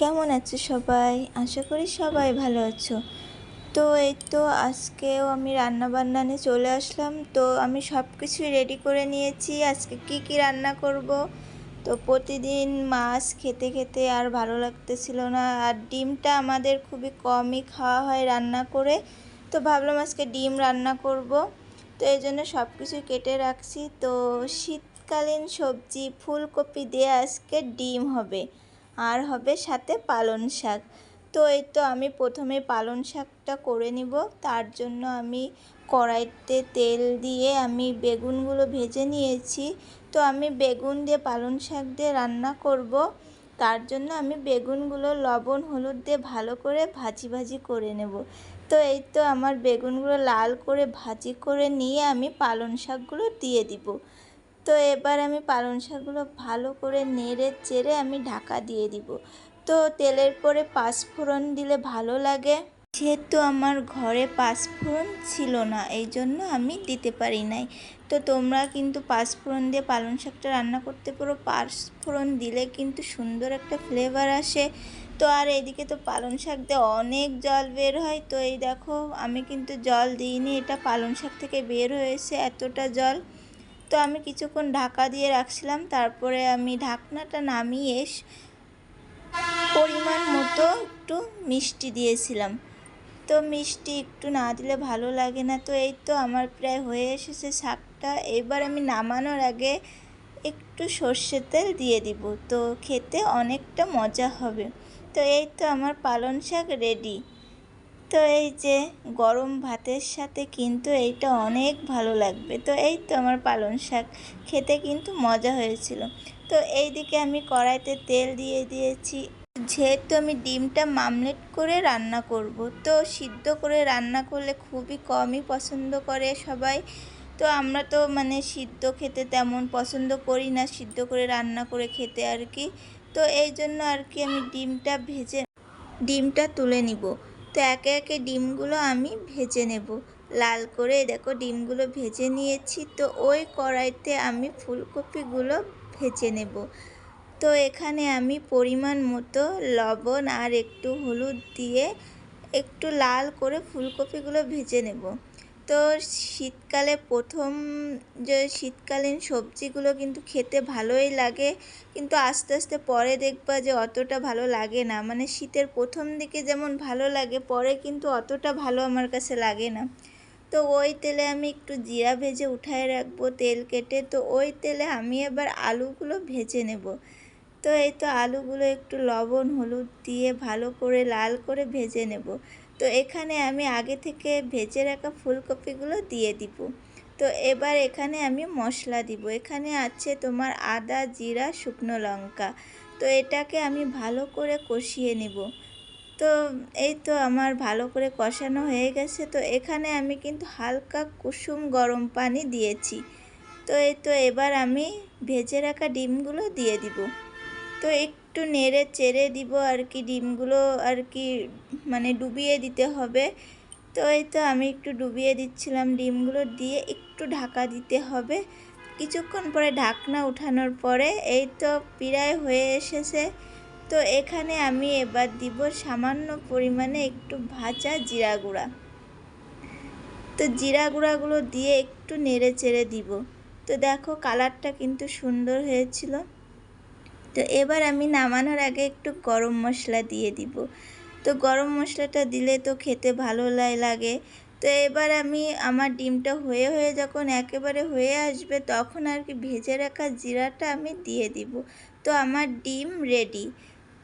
কেমন আছো সবাই? আশা করি সবাই ভালো আছো। তো এই তো আজকেও আমি রান্না বান্না নিয়ে চলে আসলাম। তো আমি সব কিছুই রেডি করে নিয়েছি। আজকে কি কি রান্না করব? তো প্রতিদিন মাছ খেতে খেতে আর ভালো লাগতেছিল না। আর ডিমটা আমাদের খুবই কমই খাওয়া হয় রান্না করে। তো ভাবলাম আজকে ডিম রান্না করব। তো এই জন্য সব কিছু কেটে রাখছি। তো শীতকালীন সবজি, ফুলকপি দিয়ে আজকে ডিম হবে। আর হবে সাথে পালন শাক। তো এই তো আমি প্রথমে পালন শাকটা করে নিব। তার জন্য আমি কড়াইতে তেল দিয়ে আমি বেগুনগুলো ভেজে নিয়েছি। তো আমি বেগুন দিয়ে পালন শাক দিয়ে রান্না করব। তার জন্য আমি বেগুনগুলো লবণ, হলুদ দিয়ে ভালো করে ভাজি ভাজি করে নেব। তো এই তো আমার বেগুনগুলো লাল করে ভাজি করে নিয়ে আমি পালন শাকগুলো দিয়ে দিব। তো এবার আমি পালং শাকগুলো ভালো করে নেড়ে চেড়ে আমি ঢাকা দিয়ে দিব। তো তেলের পরে পাঁচফোড়ন দিলে ভালো লাগে। যেহেতু আমার ঘরে পাঁচফোড়ন ছিল না, এই জন্য আমি দিতে পারি নাই। তো তোমরা কিন্তু পাঁচফোড়ন দিয়ে পালং শাকটা রান্না করতে পারো। পাঁচফোড়ন দিলে কিন্তু সুন্দর একটা ফ্লেভার আসে। তো আর এইদিকে তো পালং শাক দিয়ে অনেক জল বের হয়। তো এই দেখো, আমি কিন্তু জল দিইনি। এটা পালং শাক থেকে বের হয়েছে এতটা জল। তো আমি কিছুক্ষণ ঢাকা দিয়ে রাখছিলাম, তারপরে আমি ঢাকনাটা নামিয়ে পরিমাণ মতো একটু মিষ্টি দিয়েছিলাম। তো মিষ্টি একটু না দিলে ভালো লাগে না। তো এই তো আমার প্রায় হয়ে এসেছে শাকটা। এবার আমি নামানোর আগে একটু সর্ষে তেল দিয়ে দিব। তো খেতে অনেকটা মজা হবে। তো এই তো আমার পালন শাক রেডি তো এই যে গরম ভাতের সাথে কিন্তু এইটা অনেক ভালো লাগবে। তো এই তো আমার পালং শাক। খেতে কিন্তু মজা হয়েছিল। তো এই দিকে আমি কড়াইতে তেল দিয়ে দিয়েছি। যেহেতু আমি ডিমটা মামলেট করে রান্না করব, তো সিদ্ধ করে রান্না করলে খুবই কমই পছন্দ করে সবাই। তো আমরা তো মানে সিদ্ধ খেতে তেমন পছন্দ করি না, সিদ্ধ করে রান্না করে খেতে আর কি। তো এই জন্য আর কি আমি ডিমটা ভেজে ডিমটা তুলে নিব। তো একে একে ডিমগুলো আমি ভেজে নেব। লাল করে দেখো ডিমগুলো ভেজে নিয়েছি। তো ওই কড়াইতে আমি ফুলকপিগুলো ভেজে নেব। তো এখানে আমি পরিমাণ মতো লবণ আর একটু হলুদ দিয়ে একটু লাল করে ফুলকপিগুলো ভেজে নেব। তো শীতকালে প্রথম যে শীতকালীন সবজিগুলো কিন্তু খেতে ভালোই লাগে, কিন্তু আস্তে আস্তে পরে দেখবা যে অতটা ভালো লাগে না। মানে শীতের প্রথম দিকে যেমন ভালো লাগে, পরে কিন্তু অতটা ভালো আমার কাছে লাগে না। তো ওই তেলে আমি একটু জিরা ভেজে উঠায় রাখব তেল কেটে, তো ওই তেলে আমি এবার আলুগুলো ভেজে নেব। তো এই তো আলুগুলো একটু লবণ, হলুদ দিয়ে ভালো করে লাল করে ভেজে নেব। তো এখানে আমি আগে থেকে ভেজে রাখা ফুলকপিগুলো দিয়ে দিব। তো এবার এখানে আমি মশলা দিব। এখানে আছে তোমার আদা, জিরা, শুকনো লঙ্কা। তো এটাকে আমি ভালো করে কষিয়ে নিব। তো এই তো আমার ভালো করে কষানো হয়ে গেছে। তো এখানে আমি কিন্তু হালকা কুসুম গরম পানি দিয়েছি। তো এই তো এবার আমি ভেজে রাখা ডিমগুলো দিয়ে দিব। তো একটু নেড়ে চেড়ে দিব আর কি, ডিমগুলো আর কি মানে ডুবিয়ে দিতে হবে। তো এই তো আমি একটু ডুবিয়ে দিচ্ছিলাম ডিমগুলো, দিয়ে একটু ঢাকা দিতে হবে। কিছুক্ষণ পরে ঢাকনা উঠানোর পরে এই তো পিড়ায় হয়ে এসেছে। তো এখানে আমি এবার দিব সামান্য পরিমাণে একটু ভাজা জিরা গুঁড়া। তো জিরা গুঁড়াগুলো দিয়ে একটু নেড়ে চেড়ে দিব। তো দেখো কালারটা কিন্তু সুন্দর হয়েছিল। তো এবার আমি নামানোর আগে একটু গরম মশলা দিয়ে দিব। তো গরম মশলাটা দিলে তো খেতে ভালো লাগে। তো এবার আমি আমার ডিমটা হয়ে হয়ে যখন একেবারে হয়ে আসবে তখন আর কি ভেজে রাখা জিরাটা আমি দিয়ে দিব। তো আমার ডিম রেডি।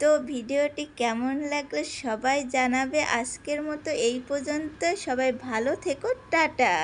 তো ভিডিওটি কেমন লাগলে সবাই জানাবে। আজকের মতো এই পর্যন্ত। সবাই ভালো থেকো। টাটা।